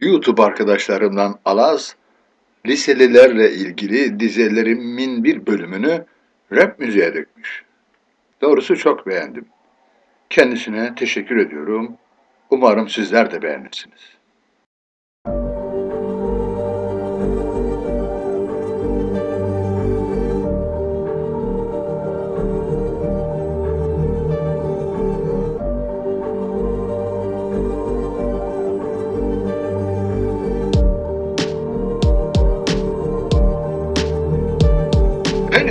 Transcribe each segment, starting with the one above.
YouTube arkadaşlarımdan Alaz, liselilerle ilgili dizilerimin bir bölümünü rap müziğe dökmüş. Doğrusu çok beğendim. Kendisine teşekkür ediyorum. Umarım sizler de beğenirsiniz.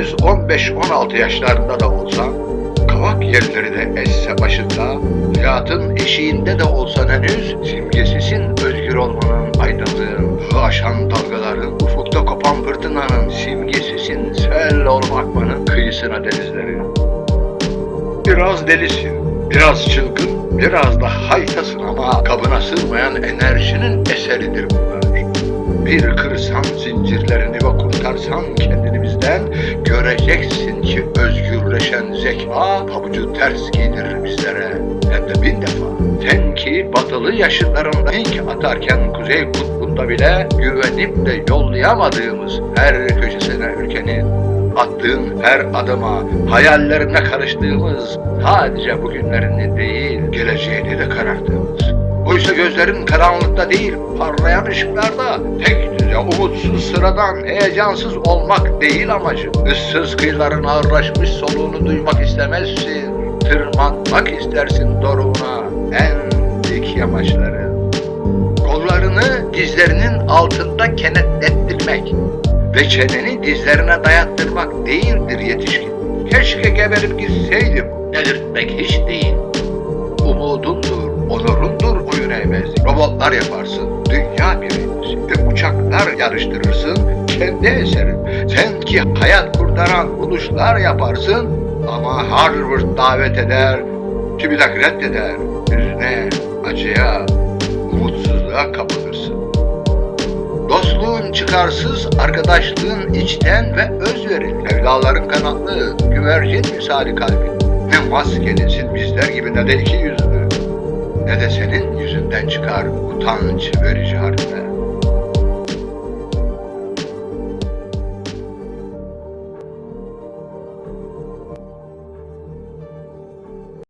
Henüz 15-16 yaşlarında da olsa, kavak yerleri de esse başında, hayatın eşiğinde de olsan henüz, simgesisin özgür olmanın, aydınlığın, aşan dalgaların, ufukta kopan fırtınanın, simgesisin sel olup akmanın kıyısına denizlerin. Biraz delisin, biraz çılgın, biraz da haytasın ama kabına sığmayan enerjinin eseridir bunlar. Bir kırsan zincirlerini ve kurtarsan kendini bizden göreceksin ki özgürleşen zeka pabucu ters giydirir bizlere. Hem de bin defa. Sen ki batılı yaşıtlarında ilk atarken kuzey kutbunda bile güvenip de yollayamadığımız her köşesine ülkenin attığın her adıma hayallerine karıştığımız sadece bugünlerini değil geleceğini de kararttığımız. Oysa gözlerin karanlıkta değil, parlayan ışıklarda. Tek düze, umutsuz, sıradan, heyecansız olmak değil amacı. Issız kıyıların ağırlaşmış soluğunu duymak istemezsin. Tırmanmak istersin doruğuna, en dik yamaçları. Kollarını dizlerinin altında kenetlettirmek ve çeneni dizlerine dayattırmak değildir yetişkin. Keşke geberip gitseydim delirtmek hiç değil. Umudundur, onurundur oyun eğmezlik. Robotlar yaparsın, dünya birincisi. Uçaklar yarıştırırsın, kendi eserin. Sen ki hayat kurtaran buluşlar yaparsın ama Harvard davet eder, TÜBİTAK reddeder. Hüzne, acıya, umutsuzluğa kapılırsın. Dostluğun çıkarsız, arkadaşlığın içten ve özverili. Sevdaların kanatlı, güvercin misali kalbin. Ne maskelisin bizler gibi ne de iki yüzlü. Ne de senin yüzünden çıkar utanç verici harfler.